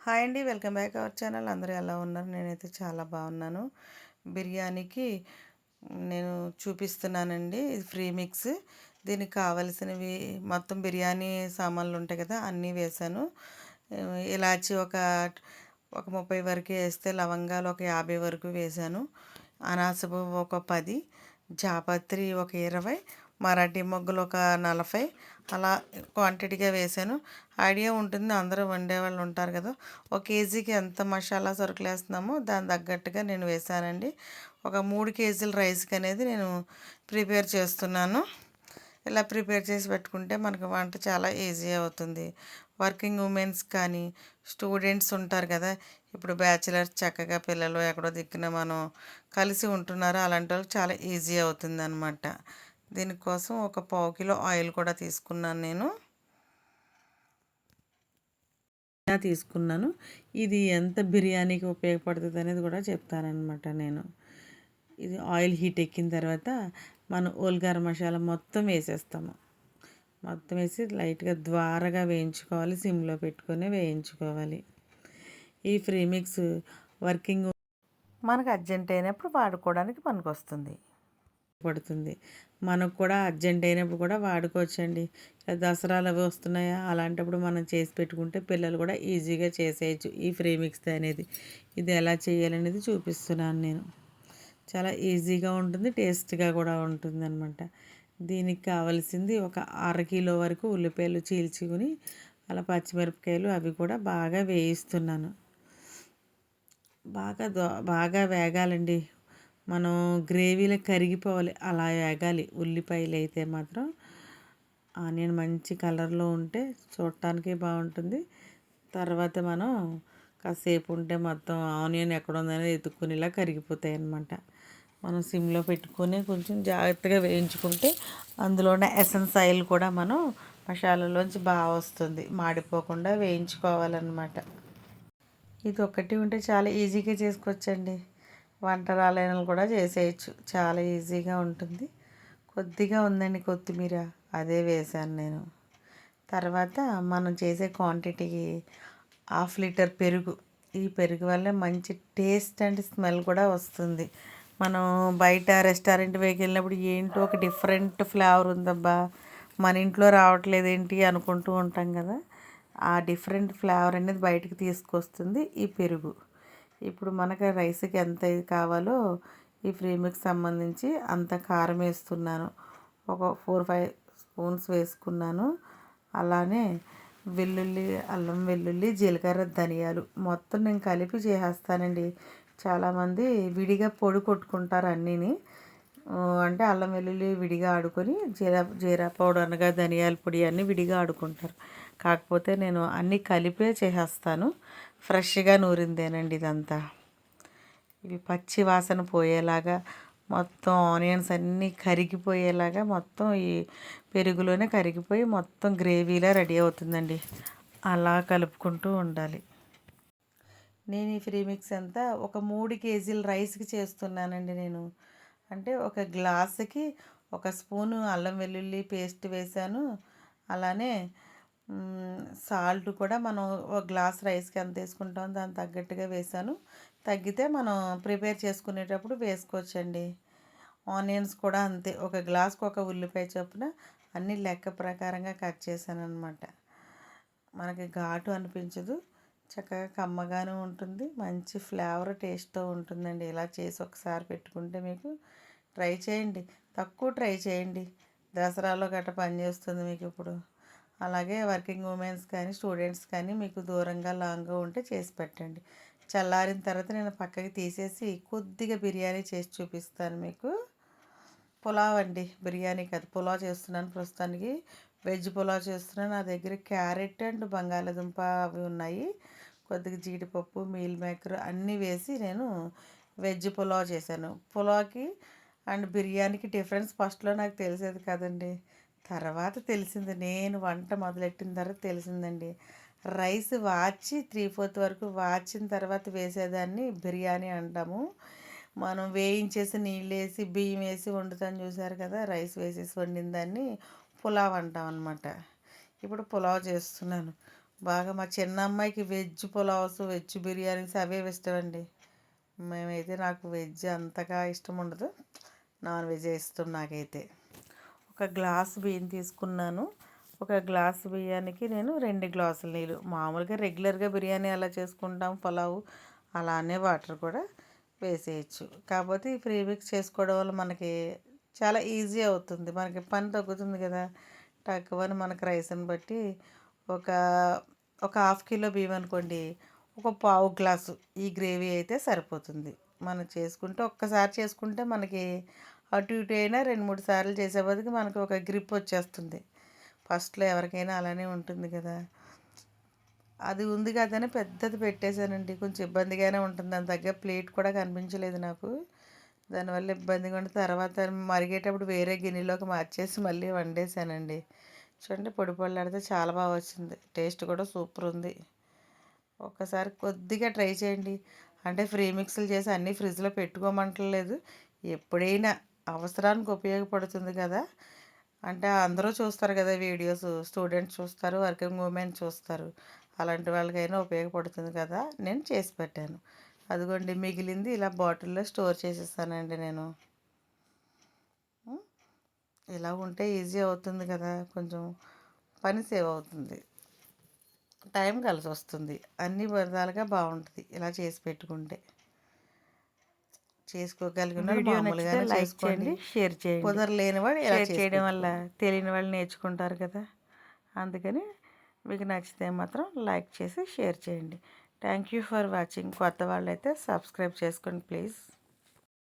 Hi అండి welcome back our channel. అందరూ ఎలా ఉన్నారు? నేనైతే చాలా బాగున్నాను. బిర్యానీకి నేను చూపిస్తున్నానండి. ఇది ఫ్రీ మిక్స్. దీనికి కావలసినవి మొత్తం బిర్యానీ సామాన్లు ఉంటాయి కదా అన్నీ వేసాను ఇలాచి ఒక ఒక ముప్పై వరకు వేస్తే లవంగాలు ఒక యాభై వరకు వేసాను అనాసపు ఒక పది జాపత్రి ఒక ఇరవై మరాఠీ మొగ్గులు ఒక నలభై అలా క్వాంటిటీగా వేసాను ఐడియా ఉంటుంది. అందరూ వండేవాళ్ళు ఉంటారు కదా. ఒక కేజీకి ఎంత మసాలా సరుకులు వేస్తున్నామో దాని తగ్గట్టుగా నేను వేసానండి ఒక మూడు కేజీల రైస్కి అనేది నేను ప్రిపేర్ చేస్తున్నాను. ఇలా ప్రిపేర్ చేసి పెట్టుకుంటే మనకు వంట చాలా ఈజీ అవుతుంది. వర్కింగ్ ఉమెన్స్ కానీ స్టూడెంట్స్ ఉంటారు కదా. ఇప్పుడు బ్యాచిలర్స్ చక్కగా పిల్లలు ఎక్కడో దిక్కున మనం కలిసి ఉంటున్నారు అలాంటి వాళ్ళకి చాలా ఈజీ అవుతుంది అనమాట దీనికోసం ఒక పావు కిలో ఆయిల్ కూడా తీసుకున్నాను నేను. తీసుకున్నాను. ఇది ఎంత బిర్యానీకి ఉపయోగపడుతుంది అనేది కూడా చెప్తానమాట నేను. ఇది ఆయిల్ హీట్ ఎక్కిన తర్వాత మనం ఓల్గార మసాలా మొత్తం వేసేస్తాము. మొత్తం వేసి లైట్గా ద్వారగా వేయించుకోవాలి. సిమ్లో పెట్టుకొని వేయించుకోవాలి. ఈ ఫ్రీమిక్స్ వర్కింగ్ మనకు అర్జెంట్ అయినప్పుడు వాడుకోవడానికి పనికి వస్తుంది పడుతుంది. మనకు కూడా అర్జెంట్ అయినప్పుడు కూడా వాడుకోవచ్చండి. దసరాలు అవి వస్తున్నాయా? అలాంటప్పుడు మనం చేసి పెట్టుకుంటే పిల్లలు కూడా ఈజీగా చేసేయచ్చు ఈ ఫ్రీ మిక్స్ అనేది. ఇది ఎలా చేయాలనేది చూపిస్తున్నాను నేను. చాలా ఈజీగా ఉంటుంది టేస్ట్గా కూడా ఉంటుంది అనమాట దీనికి కావలసింది ఒక అర కిలో వరకు ఉల్లిపాయలు చీల్చుకుని అలా పచ్చిమిరపకాయలు అవి కూడా బాగా వేయిస్తున్నాను. బాగా బాగా వేగాలండి. మనం గ్రేవీలో కరిగిపోవాలి అలా వేగాలి. ఉల్లిపాయలు అయితే మాత్రం ఆనియన్ మంచి కలర్లో ఉంటే చూడటానికి బాగుంటుంది. తర్వాత మనం కాసేపు ఉంటే మొత్తం ఆనియన్ ఎక్కడ ఉందనేది ఎత్తుక్కునేలా కరిగిపోతాయి అన్నమాట మనం సిమ్లో పెట్టుకొని కొంచెం జాగ్రత్తగా వేయించుకుంటే అందులోనే ఎసెన్స్ ఆయిల్ కూడా మనం మసాలాలోంచి బాగా వస్తుంది. మాడిపోకుండా వేయించుకోవాలన్నమాట. ఇది ఒకటి ఉంటే చాలా ఈజీగా చేసుకోవచ్చండి వంట రాలేనలు కూడా చేసేయచ్చు. చాలా ఈజీగా ఉంటుంది. కొద్దిగా ఉందండి కొత్తిమీర. అదే వేసాను నేను. తర్వాత మనం చేసే క్వాంటిటీకి హాఫ్ లీటర్ పెరుగు. ఈ పెరుగు వల్ల మంచి టేస్ట్ అండ్ స్మెల్ కూడా వస్తుంది. మనం బయట రెస్టారెంట్ వెళ్ళినప్పుడు ఏంటో ఒక డిఫరెంట్ ఫ్లేవర్ ఉందబ్బా. మన ఇంట్లో రావట్లేదు ఏంటి అనుకుంటూ ఉంటాం కదా. ఆ డిఫరెంట్ ఫ్లేవర్ అనేది బయటకు తీసుకొస్తుంది ఈ పెరుగు. ఇప్పుడు మనకి రైస్కి ఎంత కావాలో ఈ ఫ్రేమ్కి సంబంధించి అంత కారం వేస్తున్నాను. ఒక ఫోర్ ఫైవ్ స్పూన్స్ వేసుకున్నాను. అలానే వెల్లుల్లి అల్లం వెల్లుల్లి జీలకర్ర ధనియాలు మొత్తం నేను కలిపి చేసేస్తానండి. చాలామంది విడిగా పొడి కొట్టుకుంటారు అన్నీని. అంటే అల్లం వెల్లుల్లి విడిగా ఆడుకొని జీరా జీరా పౌడర్ అనగా ధనియాల పొడి అన్నీ విడిగా ఆడుకుంటారు. కాకపోతే నేను అన్నీ కలిపే చేసేస్తాను. ఫ్రెష్గా నూరిందేనండి ఇదంతా. ఇవి పచ్చి వాసన పోయేలాగా మొత్తం ఆనియన్స్ అన్నీ కరిగిపోయేలాగా మొత్తం ఈ పెరుగులోనే కరిగిపోయి మొత్తం గ్రేవీలా రెడీ అవుతుందండి. అలా కలుపుకుంటూ ఉండాలి. నేను ఈ ఫ్రీ మిక్స్ అంతా ఒక మూడు కేజీల రైస్కి చేస్తున్నానండి నేను. అంటే ఒక గ్లాసుకి ఒక స్పూను అల్లం వెల్లుల్లి పేస్ట్ వేసాను అలానే సాల్ట్ కూడా మనం ఒక గ్లాస్ రైస్కి ఎంత తీసుకుంటాం దానికి తగ్గట్టుగా వేసాను. తగ్గితే మనం ప్రిపేర్ చేసుకునేటప్పుడు వేసుకోవచ్చండి. ఆనియన్స్ కూడా అంతే. ఒక గ్లాస్కి ఒక ఉల్లిపాయ చొప్పున అన్ని లెక్క ప్రకారంగా కట్ చేశాను అనమాట మనకి ఘాటు అనిపించదు. చక్కగా కమ్మగానే ఉంటుంది. మంచి ఫ్లేవర్ టేస్ట్తో ఉంటుందండి. ఇలా చేసి ఒకసారి పెట్టుకుంటే మీకు ట్రై చేయండి. తక్కువ ట్రై చేయండి. దసరాలో గట్ట పనిచేస్తుంది మీకు ఇప్పుడు. అలాగే వర్కింగ్ ఉమెన్స్ కానీ స్టూడెంట్స్ కానీ మీకు దూరంగా లాంగ్గా ఉంటే చేసి పెట్టండి. చల్లారిన తర్వాత నేను పక్కకి తీసేసి కొద్దిగా బిర్యానీ చేసి చూపిస్తాను మీకు. పులావ్ అండి బిర్యానీ కాదు. పులావ్ చేస్తున్నాను ప్రస్తుతానికి. వెజ్ పులావ్ చేస్తున్నాను. నా దగ్గర క్యారెట్ అండ్ బంగాళాదుంప అవి ఉన్నాయి. కొద్దిగా జీడిపప్పు మీల్ మేకర్ అన్నీ వేసి నేను వెజ్ పులావ్ చేశాను. పులావ్కి అండ్ బిర్యానీకి డిఫరెన్స్ ఫస్ట్లో నాకు తెలిసేది కదండి. తర్వాత తెలిసింది నేను వంట మొదలెట్టిన తర్వాత తెలిసిందండి. రైస్ వాచి త్రీ ఫోర్త్ వరకు వాచిన తర్వాత వేసేదాన్ని బిర్యానీ అంటాము. మనం వేయించేసి నీళ్ళు వేసి బియ్యం వేసి వండుతాను చూసారు కదా రైస్ వేసేసి వండిన దాన్ని పులావ్ అంటాం అనమాట ఇప్పుడు పులావ్ చేస్తున్నాను. బాగా మా చిన్న అమ్మాయికి వెజ్ పులావ్స్ వెజ్ బిర్యానీస్ అవే ఇష్టం అండి మేమైతే నాకు వెజ్ అంతగా ఇష్టం ఉండదు. నాన్ వెజ్ ఇష్టం నాకైతే. ఒక గ్లాస్ బియ్యం తీసుకున్నాను. ఒక గ్లాస్ బియ్యానికి నేను రెండు గ్లాసులు నీళ్ళు. మామూలుగా రెగ్యులర్గా బిర్యానీ అలా చేసుకుంటాం పులావ్ అలానే వాటర్ కూడా వేసేయచ్చు. కాకపోతే ఈ ఫ్రీ మిక్స్ చేసుకోవడం వల్ల మనకి చాలా ఈజీ అవుతుంది. మనకి పని తగ్గుతుంది కదా. తక్కువని మనకి రైస్ని బట్టి ఒక ఒక హాఫ్ కిలో బియ్యం అనుకోండి ఒక పావు గ్లాసు ఈ గ్రేవీ అయితే సరిపోతుంది. మనం చేసుకుంటే ఒక్కసారి చేసుకుంటే మనకి అటు ఇటు అయినా రెండు మూడు సార్లు చేసే మనకు ఒక గ్రిప్ వచ్చేస్తుంది. ఫస్ట్లో ఎవరికైనా అలానే ఉంటుంది కదా. అది ఉంది కదని పెద్దది పెట్టేశానండి. కొంచెం ఇబ్బందిగానే ఉంటుంది. దాని తగ్గ ప్లేట్ కూడా కనిపించలేదు నాకు. దానివల్ల ఇబ్బందిగా ఉండి తర్వాత మరిగేటప్పుడు వేరే గిన్నెలోకి మార్చేసి మళ్ళీ వండేసానండి చూడండి పొడి పొళ్ళాడితే చాలా బాగా వచ్చింది. టేస్ట్ కూడా సూపర్ ఉంది. ఒక్కసారి కొద్దిగా ట్రై చేయండి. అంటే ఫ్రీ మిక్స్లు చేసి అన్నీ ఫ్రిడ్జ్లో పెట్టుకోమంటలేదు. ఎప్పుడైనా అవసరానికి ఉపయోగపడుతుంది కదా. అంటే అందరూ చూస్తారు కదా వీడియోస్ స్టూడెంట్స్ చూస్తారు వర్కింగ్ ఉమెన్ చూస్తారు. అలాంటి వాళ్ళకైనా ఉపయోగపడుతుంది కదా. నేను చేసి పెట్టాను. అదిగోండి మిగిలింది ఇలా బాటిల్లో స్టోర్ చేసేస్తానండి నేను. ఇలా ఉంటే ఈజీ అవుతుంది కదా. కొంచెం పని సేవ్ అవుతుంది. టైం కలిసి వస్తుంది. అన్ని విధాలుగా బాగుంటుంది. ఇలా చేసి పెట్టుకుంటే. చేసుకోగలిగిన మామూలుగా లైక్ చేయండి షేర్ చేయండి. కుదరలేని వాడు ఇలా షేర్ చేయడం వల్ల తెలియని వాళ్ళు నేర్చుకుంటారు కదా. అందుకని మీకు నచ్చితే మాత్రం లైక్ చేసి షేర్ చేయండి. థ్యాంక్ యూ ఫర్ వాచింగ్ కొత్త వాళ్ళైతే సబ్స్క్రైబ్ చేసుకోండి ప్లీజ్.